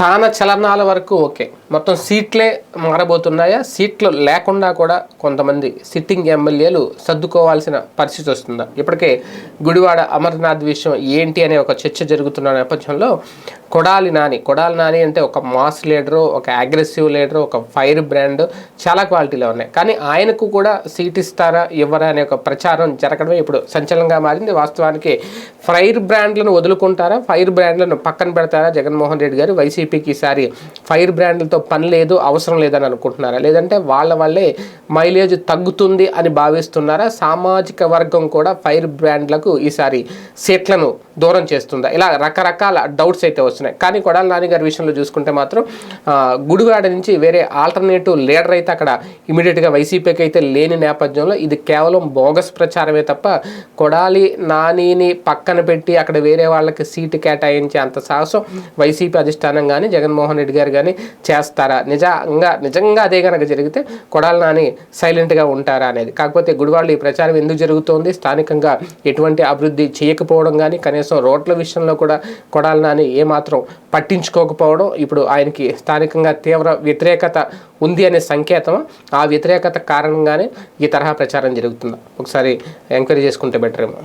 స్థాన చలనాల వరకు ఓకే. మొత్తం సీట్లే మారబోతున్నాయా? సీట్లు లేకుండా కూడా కొంతమంది సిట్టింగ్ ఎమ్మెల్యేలు సర్దుకోవాల్సిన పరిస్థితి వస్తుందా? ఇప్పటికే గుడివాడ అమర్నాథ్ విషయం ఏంటి అనే ఒక చర్చ జరుగుతున్న నేపథ్యంలో కొడాలి నాని కొడాలి నాని అంటే ఒక మాస్ లీడరు ఒక అగ్రెసివ్ లీడరు ఒక ఫైర్ బ్రాండ్ చాలా క్వాలిటీలో ఉన్నాయి. కానీ ఆయనకు కూడా సీట్ ఇస్తారా ఇవ్వరా అనే ఒక ప్రచారం జరగడమే ఇప్పుడు సంచలనంగా మారింది. వాస్తవానికి ఫైర్ బ్రాండ్లను వదులుకుంటారా ఫైర్ బ్రాండ్లను పక్కన పెడతారా జగన్మోహన్ రెడ్డి గారు? వైసీపీ వైసీపీకి ఈసారి ఫైర్ బ్రాండ్లతో పని లేదు అవసరం లేదని అనుకుంటున్నారా? లేదంటే వాళ్ళ వల్లే మైలేజ్ తగ్గుతుంది అని భావిస్తున్నారా? సామాజిక వర్గం కూడా ఫైర్ బ్రాండ్లకు ఈసారి సీట్లను దూరం చేస్తుందా? ఇలా రకరకాల డౌట్స్ అయితే వస్తున్నాయి. కానీ కొడాల నాని గారి విషయంలో చూసుకుంటే మాత్రం గుడివాడ నుంచి వేరే ఆల్టర్నేటివ్ లీడర్ అయితే అక్కడ ఇమీడియట్గా వైసీపీకి అయితే లేని నేపథ్యంలో ఇది కేవలం బోగస్ ప్రచారమే తప్ప కొడాలి నానిని పక్కన పెట్టి అక్కడ వేరే వాళ్ళకి సీటు కేటాయించే అంత సాహసం వైసీపీ అధిష్టానం కానీ జగన్మోహన్ రెడ్డి గారు కానీ చేస్తారా? నిజంగా నిజంగా అదే కనుక జరిగితే కొడాల నాని సైలెంట్గా ఉంటారా అనేది. కాకపోతే గుడివాళ్ళు ఈ ప్రచారం ఎందుకు జరుగుతోంది? స్థానికంగా ఎటువంటి అభివృద్ధి చేయకపోవడం కానీ కనీసం రోడ్ల విషయంలో కూడా కొడాల నాని ఏమాత్రం పట్టించుకోకపోవడం ఇప్పుడు ఆయనకి స్థానికంగా తీవ్ర వ్యతిరేకత ఉంది అనే సంకేతం ఆ వ్యతిరేకత కారణంగానే ఈ తరహా ప్రచారం జరుగుతుంది. ఒకసారి ఎంక్వైరీ చేసుకుంటే బెటర్ ఏమో